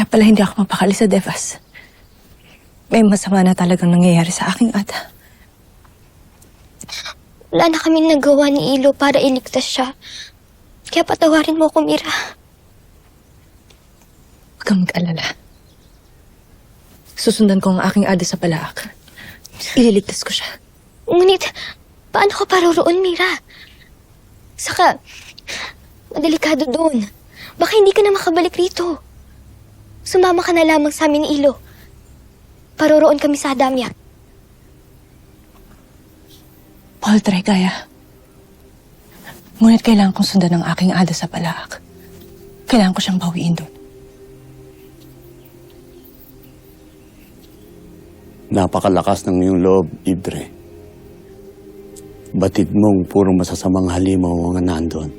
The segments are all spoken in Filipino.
Kaya pala hindi ako mapakali sa Devas. May masama na talagang nangyayari sa aking ada. Wala na kaming nagawa ni Ilo para iligtas siya. Kaya patawarin mo ako, Mira. Huwag kang mag-alala. Susundan ko ang aking ada sa palaak. Ililigtas ko siya. Ngunit, paano ka paroroon, Mira? Saka, madelikado doon. Baka hindi ka na makabalik rito. Sumama ka na lamang sa amin ni Ilo. Paroroon kami sa Adamya. Paul, try kaya. Ngunit kailangan kong sundan ang aking ada sa palaak. Kailangan ko siyang bawiin doon. Napakalakas ng iyong loob, Idre. Batid mong puro masasamang halimaw ang mga nandun.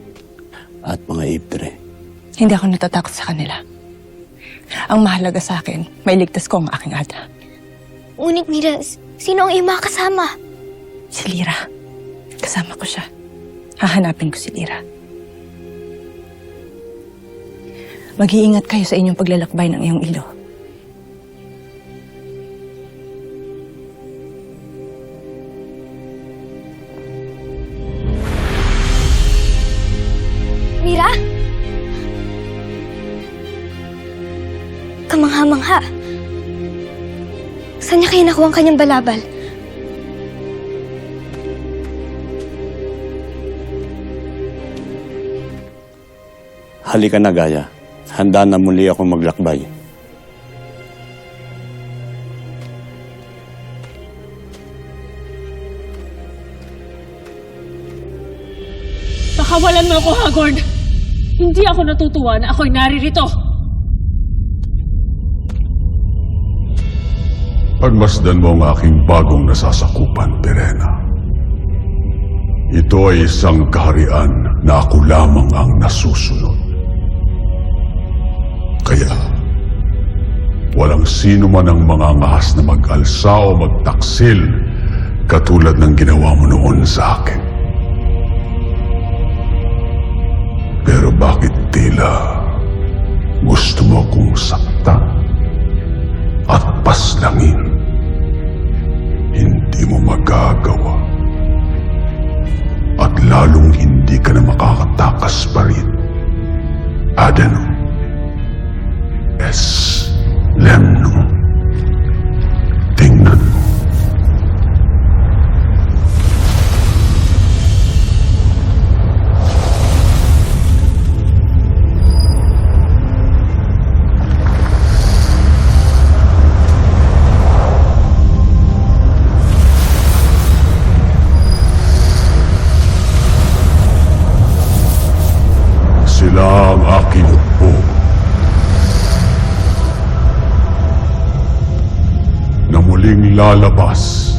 At mga Idre. Hindi ako natatakot sa kanila. Ang mahalaga sa akin, may ligtas ko ang aking ada. Ngunit, Mira, sino ang iyong mga kasama? Si Lira. Kasama ko siya. Hahanapin ko si Lira. Mag-iingat kayo sa inyong paglalakbay ng iyong ilo. Kamangha-mangha. Saan niya kaya nakuha ang kanyang balabal? Halika na, Gaya. Handa na muli ako maglakbay. Pakawalan mo ako, Hagord! Hindi ako natutuwa na ako'y naririto! Pagmasdan mo ang aking bagong nasasakupan, Perena. Ito ay isang kaharian na ako lamang ang nasusunod. Kaya, walang sino man ang mga ngahas na mag-alsa o magtaksil katulad ng ginawa mo noon sa akin. Hindi mo magagawa. At lalong hindi ka na makakatakas pa rin. Adeno. Lalabas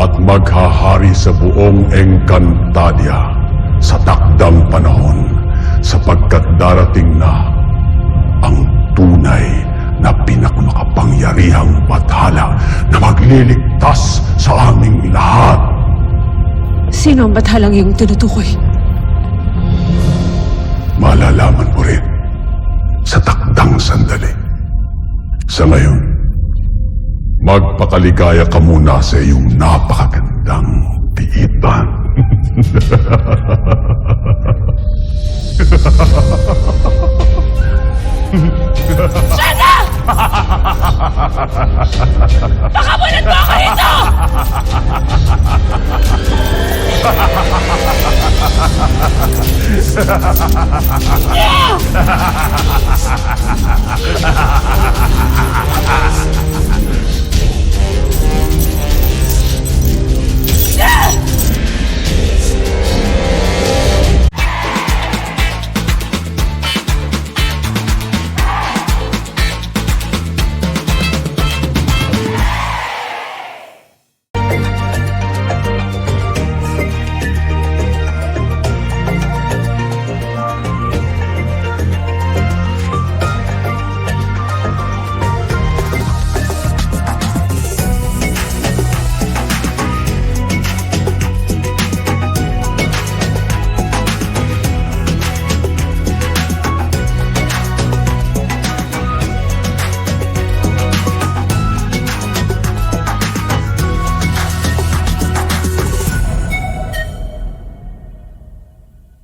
at maghahari sa buong Encantadia sa takdang panahon sapagkat darating na ang tunay na pinakamakapangyarihang bathala na magliligtas sa aming lahat. Sino ang batalang iyong tinutukoy? malalaman mo rin sa takdang sandali. Sa ngayon, Magpataligaya ka muna sa iyong napakagandang tiitan. Shana! Pakabunan mo ako ito!